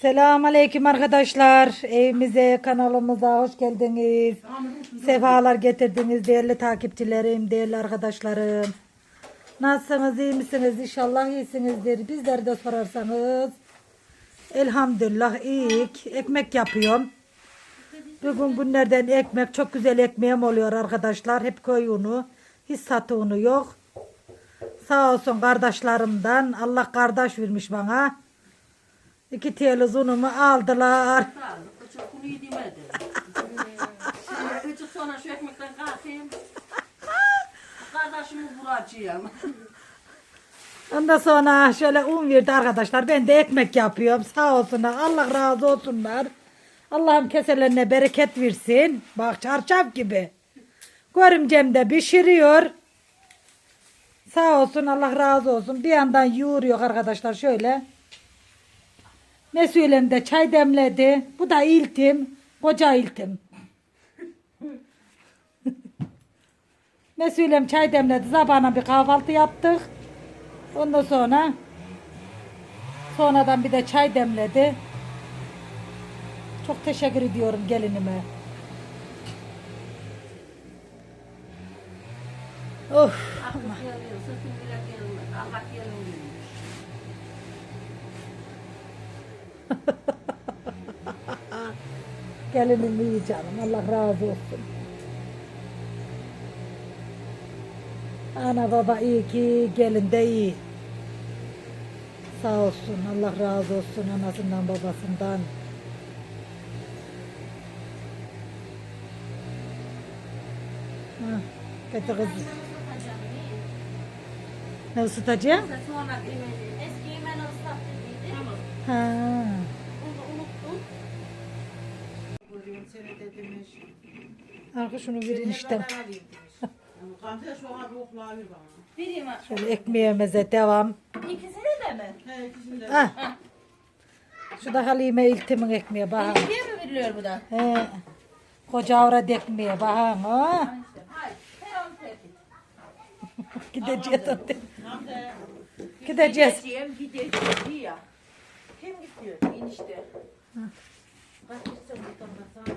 Selamun Aleyküm arkadaşlar. Evimize, kanalımıza hoş geldiniz. Sefalar getirdiniz değerli takipçilerim, değerli arkadaşlarım. Nasılsınız, iyi misiniz? İnşallah iyisinizdir. Bizleri de sorarsanız. Elhamdülillah iyiyik. Ekmek yapıyorum. Bugün günlerden ekmek, çok güzel ekmeğim oluyor arkadaşlar. Hep köy unu. Hiç satı unu yok. Sağ olsun kardeşlerimden. Allah kardeş vermiş bana. İki TL unumu aldılar. Çok bunu yedimedi. Küçük sonra şu ekmekten kalkayım. Kardeşimi vuracağım. Ondan sonra şöyle un verdi arkadaşlar. Ben de ekmek yapıyorum. Sağ olsunlar. Allah razı olsunlar. Allah'ım keselerine bereket versin. Bak çarşaf gibi. Görümcem de pişiriyor. Sağ olsun Allah razı olsun. Bir yandan yoğuruyor arkadaşlar şöyle. Mesulem de çay demledi. Bu da iltim. Koca iltim. Mesulem çay demledi. Sabahına bir kahvaltı yaptık. Ondan sonra sonradan bir de çay demledi. Çok teşekkür ediyorum gelinime. Of. Gelmez. Allah gelin bilmiş. Gelinim iyi canım. Allah razı olsun. Ana baba iyi ki gelin de iyi. Sağ olsun. Allah razı olsun anasından babasından. Kötü kız. Ne ısıtacağım? Eski yemen ıslattırdıydı. Ha. Arka şunu verin işte. Kanka şu an ruhla bir bana. Vereyim ha. Şöyle ekmeğimize devam. İkisini de mi? He ikisini de. Ha. Şu da Halime iltimin ekmeği bak. İkiye mi veriliyor bu da? He. Koca avrat ekmeği bak. Ha. Gideceğiz. Hamza. Gideceğiz. Gideceğim, gideceğim ya. Kim gidiyor? Enişte. Kaçırsa buradan da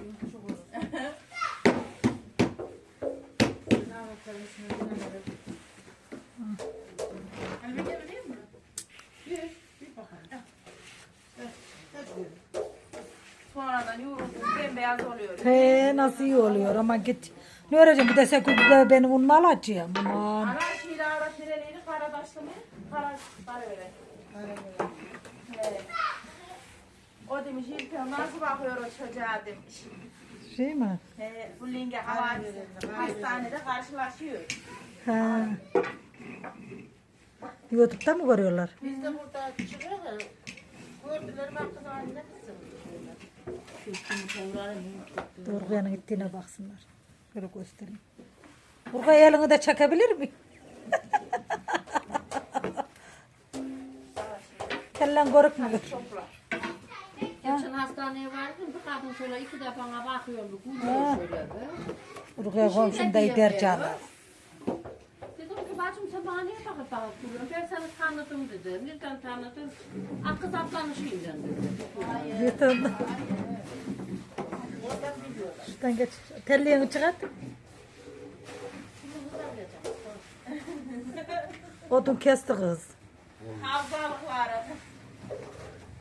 Sonradan. He nasıl iyi oluyor ama git. Ne öğreneceğim bir de seküzde benim un mal açayım. Aman. Ana şeyle ara tireliydi, kara daşlı mı? Kara, kara. Evet. O demiş, İlkan nasıl bakıyor o çocuğa demiş. Şey mi? He, bu linge havacısı. Hastanede karşılaşıyor. Ha. Youtube'da mı görüyorlar? Biz de burada çıkıyor da gördüler bak kız haline kızım. Durga'nın gittiğine baksınlar. Böyle göstereyim. Durga elini de çekebilir mi? Kellen görükmüyor. Geçen hastaneye vardım. Bir kadın şöyle iki defa bana bakıyordu. Gülüyor şöyle be. Durga'ya komşum da gider canım. Dedim ki bacım sen bana niye bakıp bakıp duruyorsun? Ben seni tanıdım dedim. Nereden tanıdın? Ah kız atlamışıyım dedim. Yırtıldı. Şuradan geç. Telliğini çıkart. Odun kesti kız. Havzalıkları.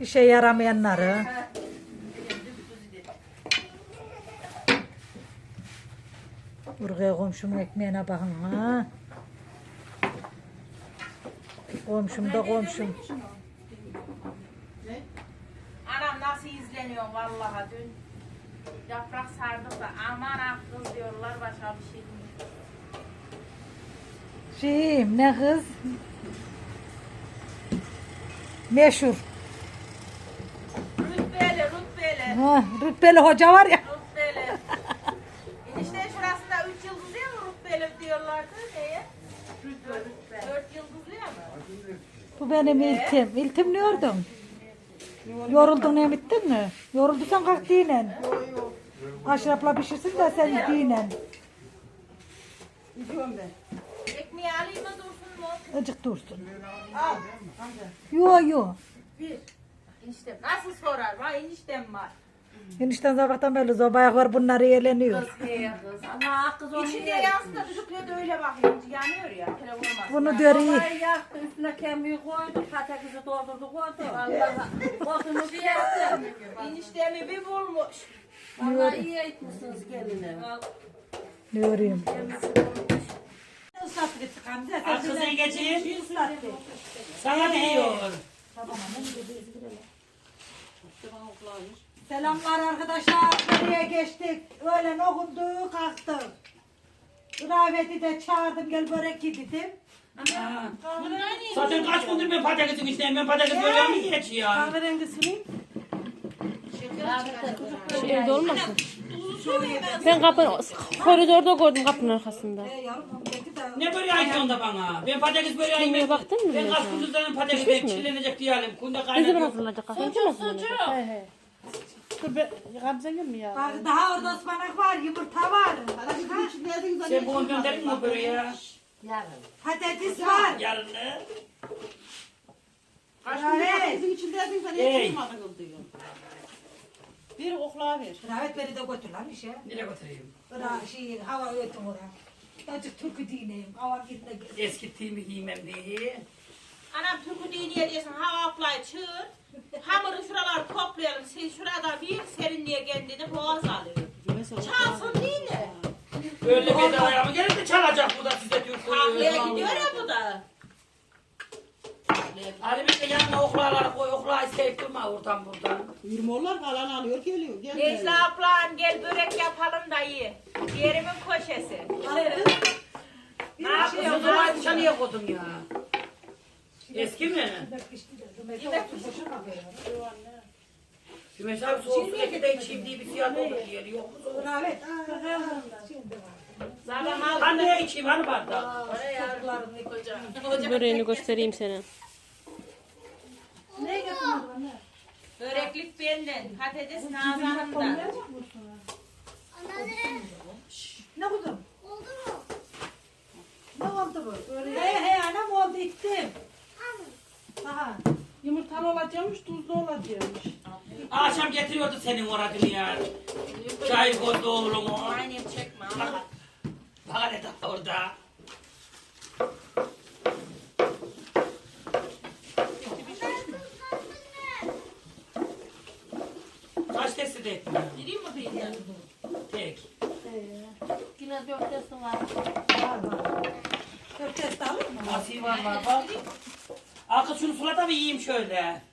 İşe yaramayanları. Buraya komşumun ekmeğine bakın ha. Komşum da komşum. Anam nasıl izleniyor vallahi dün. Yaprak sardım da aman kız diyorlar başka bir şey değil. Şeyim ne kız? Meşhur. Rütbeli rütbeli Ha, rütbeli hoca var ya. rütbeli. Enişte şurasında üç yıldızlı ya mı rütbeli diyorlardı neye? Rütbe rütbe. Dört yıldızlı ya mı? Bu benim iltim. İltim ne yordun? Yoruldun ne bittin mi? Yorulduysan kalk dinen. Aşrafla pişirsin de sen dinen. Gidiyorum ben. Ekmeği alayım mı dursun mu? Acık dursun. Al. Yo yo. Bir. eniştem. Nasıl sorar? Vay eniştem var. Enişten sabahtan beri zobaya var bunları eğleniyor. Kız he kız. Allah kız onu İçinde yer. yansın da çocukluğa da öyle bakıyor. Yanıyor ya. Telefon Bunu diyor iyi. Babayı yaktı üstüne kemiği koydu. Patatesi doldurdu koydu. Vallahi botunu bir yaktı. Eniştemi bir bulmuş. Vallahi iyi etmişsiniz gelini. Ne öreyim? Al kızını geçin. Sana diyor. Selamlar arkadaşlar. Nereye geçtik? Öğlen okundu kalktık. Rahmeti de çağırdım gel börek ye dedim. Zaten kaç gündür ben patatesin içindeyim. Ben patates böyle mi geç ya? Evde olmasın? Ben kapı koridorda gördüm kapının arkasında. Ne böyle ayıp onda bana? Ben patates böyle ayıp. Yemeğe baktın mı Ben kaç gündür patates ben kirlenecek diyelim. Kunda zaman kaynatıyor. hazırlanacak kahve? Ne zaman hazırlanacak? He he. Bak daha orada ıspanak var, yumurta var. Sen bunu gönderin mi böyle ya? Patates var. Yarın ne? Rahmet. Ey. Bir oklağa ver. Rahmet beni de götür lan işe. Nereye götüreyim? Ra şey hava ötüm oraya. Azıcık türkü dinleyeyim. Hava gitme. Eskittiğimi giymem diye. Anam türkü diyorsun hava aplayı çığır. Hamuru şuraları toplayalım. Sen şurada bir serinliğe kendini boğaz alıyor. Çalsın değil mi? Böyle bedavaya mı gelip de çalacak bu da size Türk Kahveye gidiyor ya bu da. Ali bir de yanına oklaları koy. Oklağı isteyip durma oradan buradan. Yirmolar falan alıyor geliyor. Gel Necla ablam gel börek yapalım da ye. Yerimin koşesi. Ne yapıyorsun? O zaman dışarıya koydun ya. Eski mi? Gümeş abi soğuk getir de içeyim diye bir fiyat olur diye. Yok mu soğuk? Zaten aldım. Ben ne içeyim hani bardak? Böreğini göstereyim sana. Böreklik benden. Patates Nazan'dan. Ne kuzum? Ne oldu bu? He he anam oldu ittim. Aha. Olacakmış, tuzlu olacakmış. Akşam getiriyordu senin oradını ya. Çay koydu oğlum o. Aynı çekme. ama. Bak ne de orada. Kaç testi de ettin? Gireyim mi peynir? Tek. Yine dört desin var. Var var. Dört test alır mı? Asiye var var bak. Akıl şunu sula da bir yiyeyim şöyle.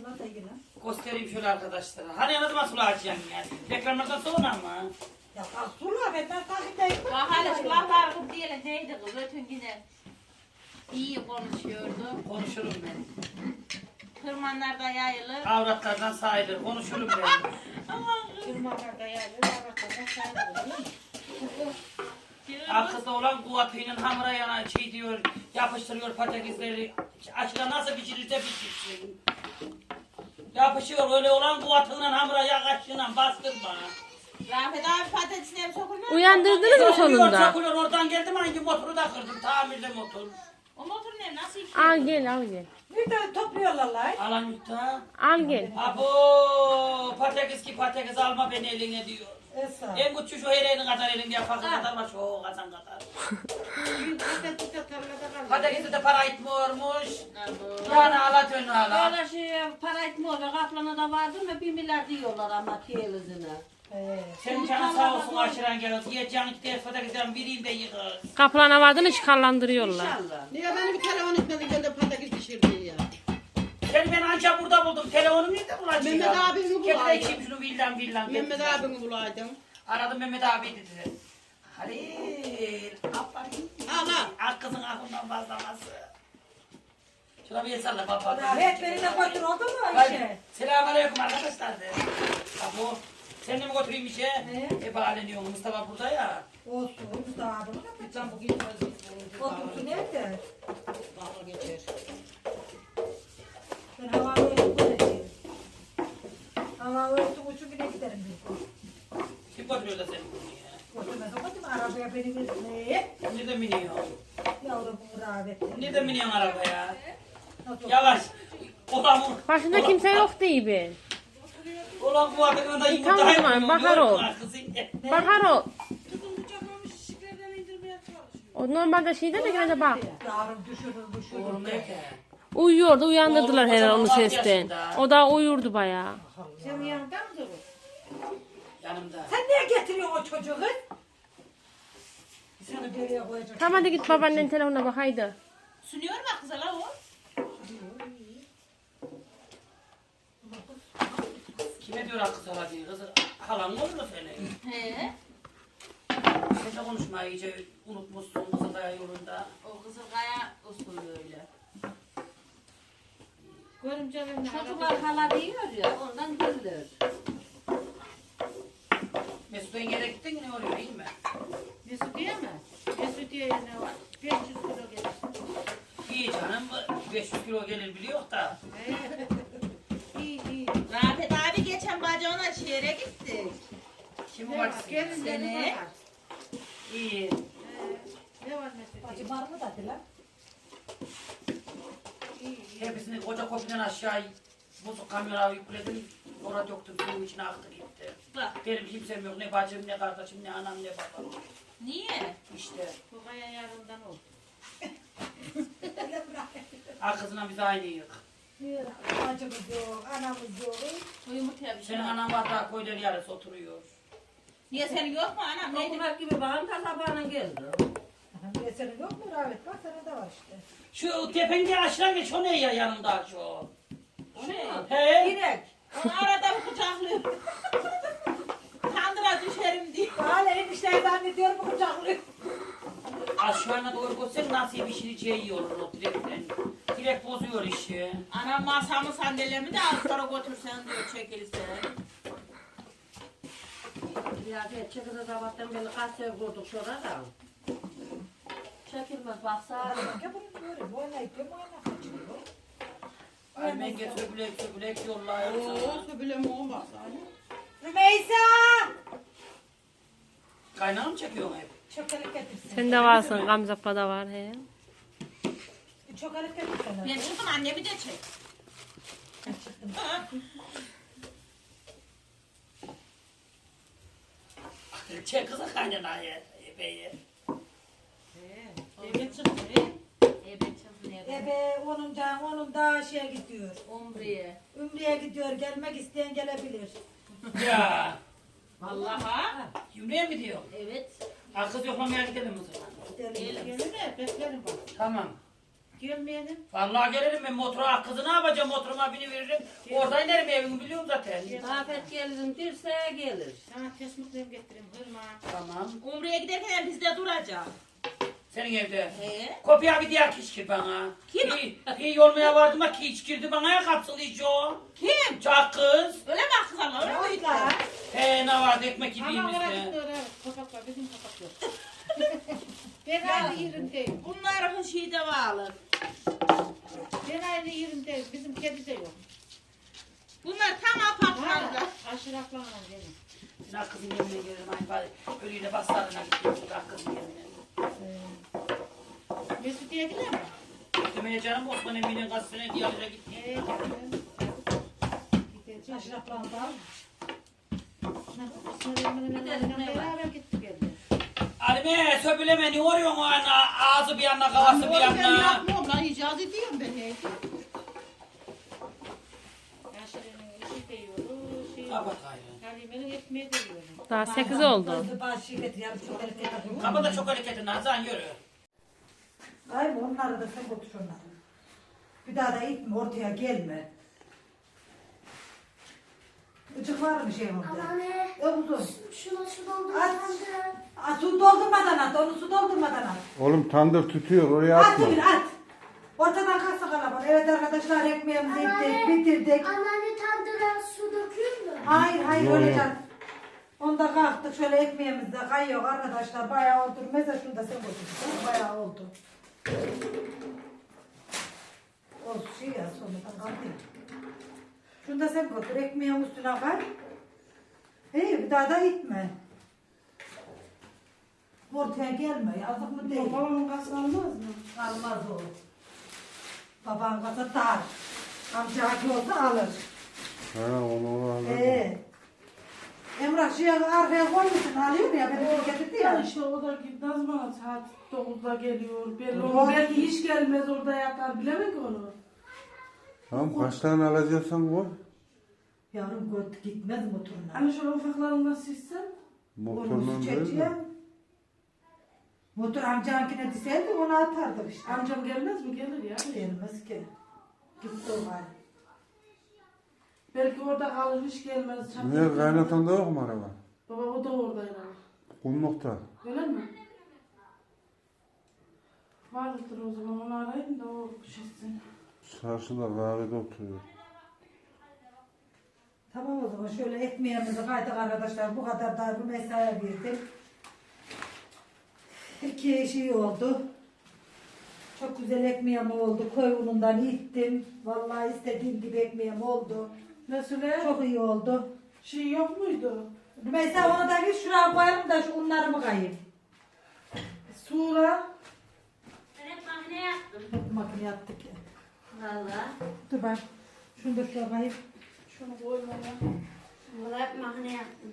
Buna da yine. Göstereyim şöyle arkadaşlara. Hani ne zaman sulayacağım yani? Reklamlardan sonra mı? Ya kalk sula ben ben takipteyim. Bak hala şu laflar kız diyelim neydi kız ötün yine. İyi konuşuyordu. Konuşurum ben. Kırmanlarda yayılır. Avratlardan sayılır. Konuşurum ben. Kırmanlarda yayılır. Avratlarda sayılır. Arkada olan kuvvetinin hamura yana şey diyor, yapıştırıyor patatesleri. Açıda nasıl pişirirse pişirsin. Yapışıyor öyle olan kuvvetinin hamura yakaşıyla bastırma. Rahmet abi patatesine hem sokulmuyor. Uyandırdınız mı sonunda? sokuyor. Oradan geldim hangi motoru da kırdım. Tamirli motor. O motor ne? Nasıl iki? Al gel al gel. Bir de topluyorlar lan. Alan yutta. Al gel. Abo patates ki patates alma beni eline diyor. Esra. En küçük şu herenin kadar elinde yapar kadar var şu kazan kadar. Patatesi de para etmiyormuş. Yani ala dön ala. Öyle şey para etmiyor. Kaplana da vardı mı bir milyar diyorlar ama televizine. He. Senin canın sağ olsun aşıran gel. Yiyeceğin iki tane patatesden biriyim de yıkar. Kapılana vardığını çıkarlandırıyorlar. İnşallah. Niye beni bir telefon etmedin gel de patates pişirdin ya? Seni ben ancak burada buldum. Telefonu nerede bulacağım? Mehmet abimi Getir bulaydım. içeyim şunu vildan vildan. Mehmet getir. abimi bulaydım. Aradım Mehmet abi dedi. Halil. Aferin. Aha. Ak kızın aklından fazlaması. Şuna bir el salla baba. Rahmet beni de götür oldu mu işe? Selamünaleyküm arkadaşlar de. Abo. Sen de mi götüreyim işe? Ne? Hep aleniyorum. Mustafa burada ya. Olsun. Mustafa bunu da Lütfen bugün Otursun nerede? Dalga geçer. Ben hava öğretim öğreteyim. Hava öğretim uçun güne giderim bir Kim götürüyor da seni? Götürmez o götürme arabaya beni vermeye. Nerede biniyor? Yavrum bu rahmet. Nerede biniyorsun arabaya? Nasıl? Yavaş. Ulan bu. Başında kimse yok değil be. Ulan bu adamın da yumurta tamam, yapmıyor, bakar o. görmüyor kızım. Bakar o. Kızım kucaklamış şişlerden indirmeye çalışıyor. O normalde şeyde de gene bak. Yarın düşürür düşürür. Oğlum ne ki? Uyuyordu uyandırdılar herhalde onu sesten. O da uyurdu bayağı. Senin yanında mı durur? Yanımda. Sen niye getiriyorsun o çocuğu? Seni nereye koyacak? Tamam hadi git babaannen telefonuna bak haydi. Sünüyor mu kıza la o? Kime diyor akıl sana diye kızı? Halan mı olur mu senin? He. Sen de konuşma iyice unutmuşsun kızı da yolunda. O kızın kaya usulü öyle. Görümcelerine Çocuklar hala diyor ya ondan gelir. Mesut Engel'e gittin ne oluyor değil mi? Mesudiye mi? Mesudiye ne var? 500 kilo gelir. İyi canım 500 kilo gelir biliyor da. İyi iyi. Rafet abi geçen bacağına şehre gittik. Kim var Gelin Seni. İyi. Ne var Mesudiye? Acı var mı da diler? Hepsini koca kopiden aşağı bozuk kamyona yükledim. Orada döktüm suyun içine aktı gitti. Bak. Benim kimsem yok ne bacım ne kardeşim ne anam ne babam. Niye? İşte Bu kaya yarından oldu. arkasına biz aynıyız. Acımız yok, anamız yok. Bu yumurtaya bir şey Senin anan var da koyları yarısı oturuyor. Niye senin yok mu anam? Neydi? Okumak gibi bağım kasabana geldi. Niye senin yok mu Rahmet? Bak de var işte. Şu tepende aşağı geç o ne ya yanımda şu. O ne? He? Direkt. Onu arada bir kucaklıyor. Tandıra düşerim diye. Hala enişteyi zannediyorum bu kucaklıyor. Aşağına doğru koysan nasıl bir şey iyi olur o direkten. Direkt bozuyor işi. Anam masamı sandalyemi de az sonra götürsen diyor çekilse. Ya geçen kızı sabahtan beri kaç sefer kurduk sonra da. Çekilmez baksana. Ya bunu böyle oynayıp hem oynayıp kaçırıyor. Ay ben getir öbülek öbülek yollar. Oo, bile mi olmaz Rümeysa! Kaynağı mı çekiyorsun hep? Çökelik getirsin. Sen de varsın Gamzappa da var he. Çökelik getirsin. Ben çıktım annemi de çek. Çek kızı kaynanayı. Beyi. Eve çıktı. he? E ben çıktım nerede? Ebe onun da, onun da şeye gidiyor. Umriye. Ümreye gidiyor. Gelmek isteyen gelebilir. Ya. Vallaha. Yürüye mi diyor? Evet. Ha kız yoklamaya gidelim o zaman. Gidelim. Gelin de beklerim bak. Tamam. Gelmeyelim. Vallahi gelirim ben motora. Kızı ne yapacağım motoruma bini veririm. Orada inerim evimi biliyorum zaten. Afet gelirim derse gelir. Sana tesmikliyim getireyim. Hırma. Tamam. Umriye giderken bizde duracak. Senin evde. He. Kopya bir diğer kişi bana. Kim? Ki, ki yolmaya vardım da ki hiç girdi bana ya kapsılı hiç o. Kim? Çak kız. Öyle mi kız ama öyle mi? He ne vardı ekmek Ama orası da kapak var. Bizim kapak yok. ben aynı yerindeyim. Bunların şeyi de bağlı. Ben aynı yerindeyim. Bizim kedi de yok. Bunlar tam apartmanda. Aşıraflanma benim. Ben kızın yerine gelirim. Bari ölüyle baslarına gidiyorum. Kızın yerine. Mesut'e gider mi? Demeye canım Osman Emin'in gazetesine diyaloğa gitti. Ee, gideceğim. Aşraflandan. Beraber gitti geldi. Alime söbüleme ne oluyorsun o ana? Ağzı bir yana kafası bir Ben yana. yapmıyorum lan icaz ediyorum ben de yiyoruz. Şey, Kapat gayrı. Halime'nin ekmeği de yiyorum. Daha 8 oldu. Bazı da çok hareketli Nazan yürü. Hayır onları da sen götür onları. Bir daha da gitme ortaya gelme. Icık var mı şey orada? Anne, uzun. şuna su doldur At. Aa, su doldurmadan at. Onu su doldurmadan at. Oğlum tandır tutuyor oraya At atma. bir at. Ortadan kalsın kalabalık. Evet arkadaşlar ekmeğimizi ettik, bitirdik. Anneanne Hayır hayır Yok, öyle yok. can. Onda kalktık şöyle ekmeğimiz de kayıyor arkadaşlar. Bayağı oldu. Mesela şunu da sen koydun. Bayağı oldu. O şey ya sonradan kaldı. Şunu da sen götür. Ekmeğin üstüne kay. Hey bir daha da itme. Ortaya gelme. Yazık mı değil? Babamın kası almaz mı? Almaz o. Baban kasa dar. Amca haki olsa alır. Ha onu onu alırım. Ee, Emrah şey arkaya koymuşsun alıyor ya beni getirdi Ya ya. işte o da gitmez bana saat 9'da geliyor. Belli Doğru. olmaz. Belki hiç gelmez orada yatar. Bilemem ki onu. Tamam kaç tane alacaksan koy. Yavrum göt gitmez motoruna. Hani şöyle ufaklarını silsem. Motorla Onu değil çekeceğim. de. Motor amcankine deseydi onu atardık işte. Amcam gelmez mi? Gelir ya. Gelmez ki. Gitti o hal. Belki orada kalır hiç gelmez. çatır Niye çatır. kaynatan da yok mu araba? Baba o da orada herhalde. Kumlukta. Öyle mi? Vardır o zaman onu arayayım da o şeysin. Karşıda kahvede oturuyor. Tamam o zaman şöyle ekmeğimizi kaydık arkadaşlar. Bu kadar da bu mesai verdim. İki şey oldu. Çok güzel ekmeğim oldu. Koy unundan ittim. Vallahi istediğim gibi ekmeğim oldu. Mesele Çok iyi oldu. şey yok muydu? Mesela onu da bir şuraya koyalım da şu unlarımı kayayım. Sura. Ben hep makine yaptım. Hep makine yaptık ya. Valla. Dur ben. Şunu da şuraya kayayım. Şunu koyma ya. Valla hep makine yaptım.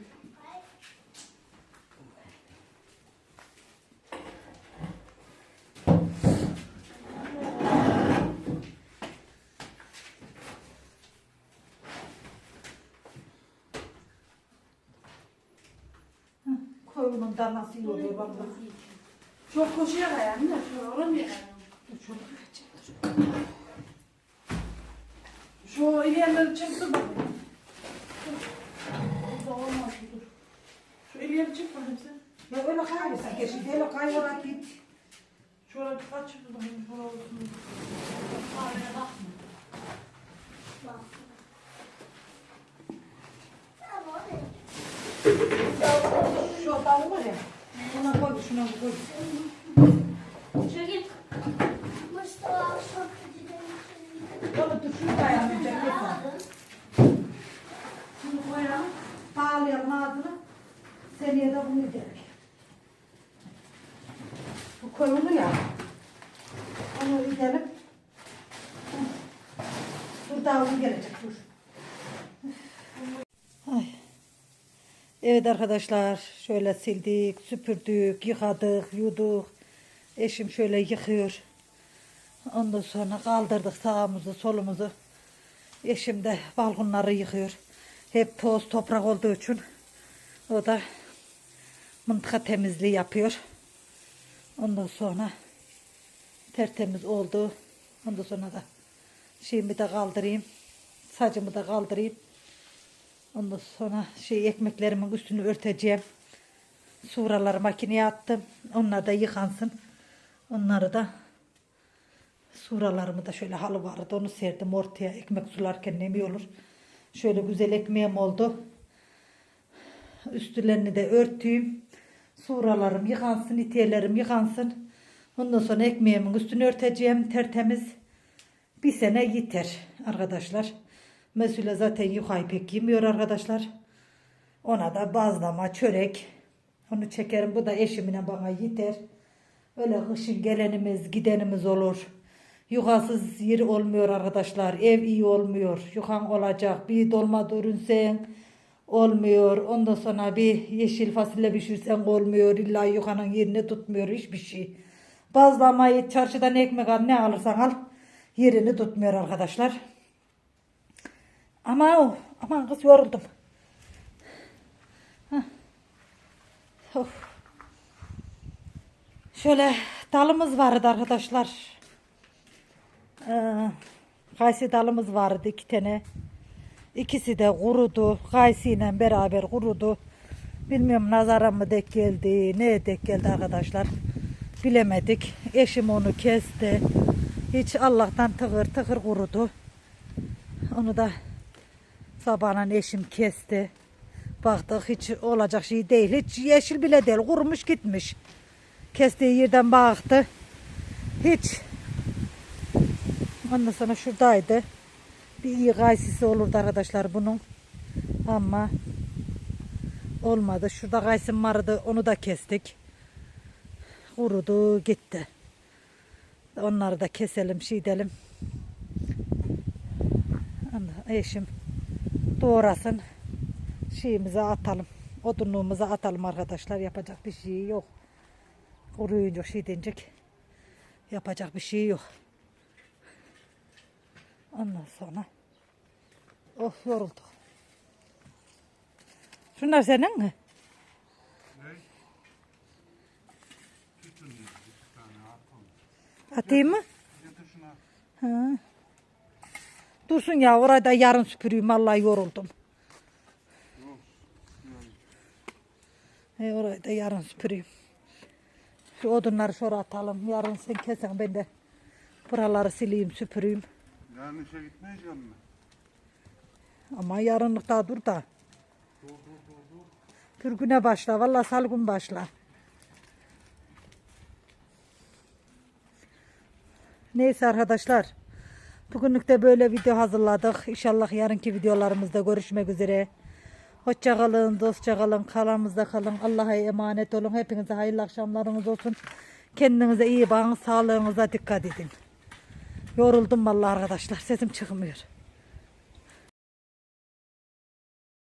Koy unundan nasıl oluyor bak bak. Çok koşuyor ya anne. Şöyle şunu kayacağım. Şu ilerleri çeksin. Dur. Burada olmaz dur. Şu ileri çek bakayım sen. Ya öyle kayıyorsun kesin. Öyle kayılarak git. Şöyle bir kaç çıktı bakayım. Şöyle olsun. Şu dalı var ya. Ona koy şuna koy. Çekil. Mustafa çok gidelim. Onu dur şunu dayanmayacak. Şunu koyalım. Bağlayalım ağzını. Seneye de bunu gerek. Bu koyunu ya. Onu gidelim. Dur onu gelecek dur. Ay. Evet arkadaşlar şöyle sildik, süpürdük, yıkadık, yuduk. Eşim şöyle yıkıyor. Ondan sonra kaldırdık sağımızı solumuzu. Eşim de balkonları yıkıyor. Hep toz toprak olduğu için o da mıntıka temizliği yapıyor. Ondan sonra tertemiz oldu. Ondan sonra da şeyimi de kaldırayım. Sacımı da kaldırayım. Ondan sonra şey ekmeklerimin üstünü örteceğim. Suraları makineye attım. Onlar da yıkansın. Onları da suralarımı da şöyle halı vardı onu serdim ortaya ekmek sularken ne olur. Şöyle güzel ekmeğim oldu. Üstlerini de örteyim. Suralarım yıkansın, itiyelerim yıkansın. Ondan sonra ekmeğimin üstünü örteceğim tertemiz. Bir sene yeter arkadaşlar. Mesule zaten yukayı pek yemiyor arkadaşlar. Ona da bazlama, çörek. Onu çekerim. Bu da eşimine bana yeter. Öyle kışın gelenimiz, gidenimiz olur. Yukasız yer olmuyor arkadaşlar. Ev iyi olmuyor. Yukan olacak. Bir dolma dürünsen olmuyor. Ondan sonra bir yeşil fasulye pişirsen olmuyor. İlla yukanın yerini tutmuyor hiçbir şey. Bazlamayı çarşıdan ekmek al ne alırsan al. Yerini tutmuyor arkadaşlar. Ama o, aman kız yoruldum. Of. Şöyle dalımız vardı arkadaşlar. Ee, kayısı dalımız vardı iki tane. İkisi de kurudu. Kayısıyla beraber kurudu. Bilmiyorum nazara mı denk geldi, neye denk geldi arkadaşlar. Bilemedik. Eşim onu kesti. Hiç Allah'tan tıkır tıkır kurudu. Onu da sabahın eşim kesti. Baktık hiç olacak şey değil. Hiç yeşil bile değil. Kurumuş gitmiş. Kestiği yerden baktı. Hiç. Ondan sonra şuradaydı. Bir iyi gaysisi olurdu arkadaşlar bunun. Ama olmadı. Şurada gaysım vardı. Onu da kestik. Kurudu gitti. Onları da keselim şey edelim. Eşim doğrasın. Şeyimize atalım. Odunluğumuza atalım arkadaşlar. Yapacak bir şey yok. Kuruyunca şey denecek. Yapacak bir şey yok. Ondan sonra oh yorulduk. Şunlar senin mi? Atayım mı? Ha. Dursun ya orada yarın süpüreyim vallahi yoruldum. E, orayı da yarın süpüreyim. Şu odunları şuraya atalım. Yarın sen kesen ben de buraları sileyim süpüreyim. Yani işe gitmeyeceğim mi? Ama yarınlık daha dur da. Dur güne başla. Vallahi salı gün başla. Neyse arkadaşlar. Bugünlük de böyle video hazırladık. İnşallah yarınki videolarımızda görüşmek üzere. Hoşça kalın, dostça kalın, kanalımızda kalın. Allah'a emanet olun. Hepinize hayırlı akşamlarınız olsun. Kendinize iyi bakın, sağlığınıza dikkat edin. Yoruldum vallahi arkadaşlar. Sesim çıkmıyor.